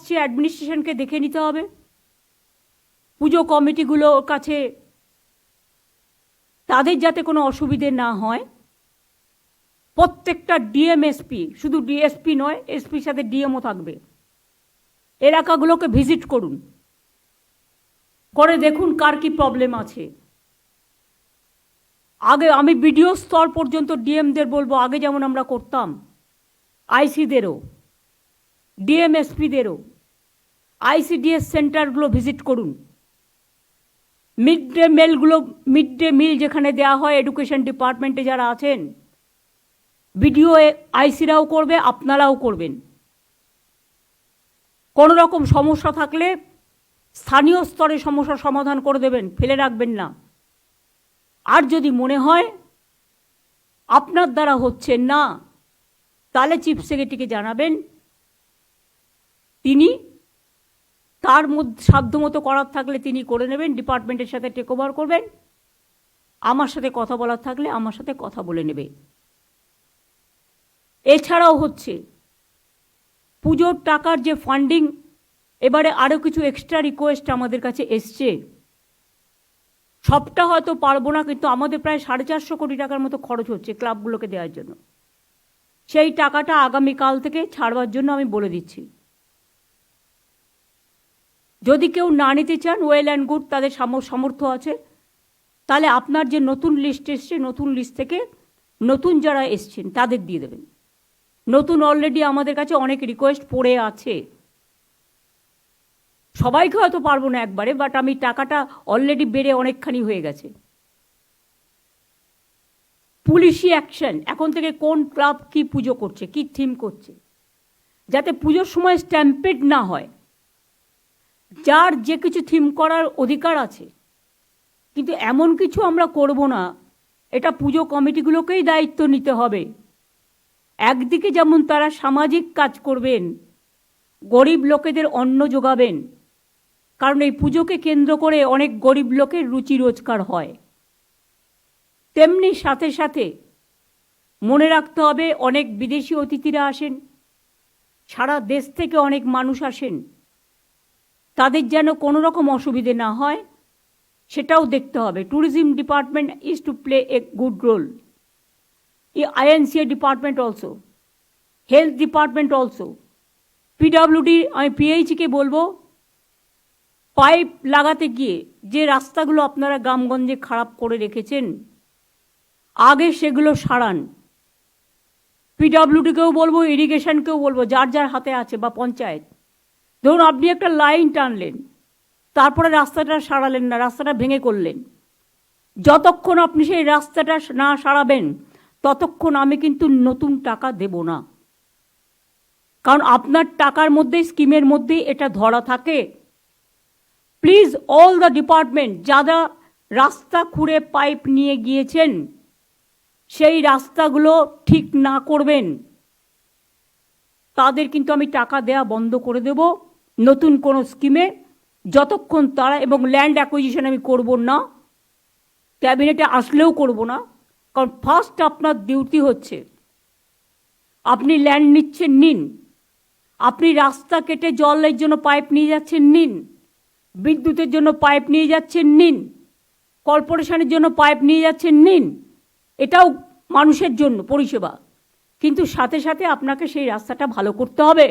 অ্যাডমিনিস্ট্রেশনকে দেখে নিতে হবে। পুজো কমিটিগুলোর কাছে তাদের যাতে কোনো অসুবিধে না হয়। প্রত্যেকটা ডিএমএসপি শুধু ডিএসপি নয় এসপির সাথে ডিএমও থাকবে। এলাকাগুলোকে ভিজিট করুন। করে দেখুন কার কি প্রবলেম আছে। আগে আমি বিডিও স্তর পর্যন্ত ডিএমদের বলব, আগে যেমন আমরা করতাম আইসিদেরও ডিএমএসপিদেরও আইসিডিএস সেন্টারগুলো ভিজিট করুন। মিড ডে মিলগুলো মিড ডে মিল যেখানে দেওয়া হয় এডুকেশন ডিপার্টমেন্টে যারা আছেন বিডিও আইসিরাও করবে, আপনারাও করবেন। কোনো রকম সমস্যা থাকলে স্থানীয় স্তরে সমস্যার সমাধান করে দেবেন, ফেলে রাখবেন না। আর যদি মনে হয় আপনার দ্বারা হচ্ছে না, তাহলে চিফ সেক্রেটারিকে জানাবেন। তিনি তার মধ্যে সাধ্যমতো করার থাকলে তিনি করে নেবেন, ডিপার্টমেন্টের সাথে টেক ওভার করবেন, আমার সাথে কথা বলার থাকলে আমার সাথে কথা বলে নেবে। এছাড়াও হচ্ছে, পুজোর টাকার যে ফান্ডিং এবারে আরও কিছু এক্সট্রা রিকোয়েস্ট আমাদের কাছে এসছে। সবটা হয়তো পারব না, কিন্তু আমাদের প্রায় সাড়ে চারশো কোটি টাকার মতো খরচ হচ্ছে ক্লাবগুলোকে দেওয়ার জন্য। সেই টাকাটা আগামীকাল থেকে ছাড়বার জন্য আমি বলে দিচ্ছি। যদি কেউ না নিতে চান ওয়েল অ্যান্ড গুড তাদের সাম- সামর্থ্য আছে। তাহলে আপনার যে নতুন লিস্ট এসছে, নতুন লিস্ট থেকে নতুন যারা এসছেন, তাদের দিয়ে দেবেন। নতুন অলরেডি আমাদের কাছে অনেক রিকোয়েস্ট পড়ে আছে। সবাইকে হয়তো পারব না একবারে বাট আমি টাকাটা অলরেডি বেড়ে অনেকখানি হয়ে গেছে। পুলিশি অ্যাকশন এখন থেকে কোন ক্লাব কি পুজো করছে, কি থিম করছে? যাতে পুজোর সময় স্ট্যাম্পেড না হয়। যার যে কিছু থিম করার অধিকার আছে, কিন্তু এমন কিছু আমরা করব না, এটা পুজো কমিটিগুলোকেই দায়িত্ব নিতে হবে। একদিকে যেমন তারা সামাজিক কাজ করবেন, গরিব লোকেদের অন্ন যোগাবেন, কারণ এই পুজোকে কেন্দ্র করে অনেক গরিব লোকের রুচি রোজগার হয়। তেমনি সাথে সাথে মনে রাখতে হবে অনেক বিদেশি অতিথিরা আসেন, সারা দেশ থেকে অনেক মানুষ আসেন। তাদের যেন কোনো রকম অসুবিধে না হয়, সেটাও দেখতে হবে। Tourism department is to play a good role INCA department also health department also PWD আমি পিএইচকে বলব, পাইপ লাগাতে গিয়ে যে রাস্তাগুলো আপনারা গ্রামগঞ্জে খারাপ করে রেখেছেন, আগে সেগুলো সারান। পিডাব্লিউডিকেও বলব ইরিগেশনকেও বলব, যার যার হাতে আছে বা পঞ্চায়েত। ধরুন আপনি একটা লাইন টানলেন, তারপরে রাস্তাটা সারালেন না, রাস্তাটা ভেঙে করলেন। যতক্ষণ আপনি সেই রাস্তাটা না সারাবেন, ততক্ষণ আমি কিন্তু নতুন টাকা দেব না। কারণ আপনার টাকার মধ্যেই স্কিমের মধ্যেই এটা ধরা থাকে। প্লিজ, অল দ্য ডিপার্টমেন্ট, যারা রাস্তা খুঁড়ে পাইপ নিয়ে গিয়েছেন, সেই রাস্তাগুলো ঠিক না করবেন, তাদের কিন্তু আমি টাকা দেয়া বন্ধ করে দেব। নতুন কোনো স্কিমে যতক্ষণ তারা এবং ল্যান্ড অ্যাকুইজিশন আমি করব না ক্যাবিনেটে আসলেও করব না, কারণ ফার্স্ট আপনার ডিউটি হচ্ছে, আপনি ল্যান্ড নিচ্ছেন, নিন। আপনি রাস্তা কেটে জলের জন্য পাইপ নিয়ে যাচ্ছেন, নিন। বিদ্যুতের জন্য পাইপ নিয়ে যাচ্ছেন, নিন। কর্পোরেশনের জন্য পাইপ নিয়ে যাচ্ছেন, নিন। এটাও মানুষের জন্য পরিষেবা। কিন্তু সাথে সাথে আপনাকে সেই রাস্তাটা ভালো করতে হবে।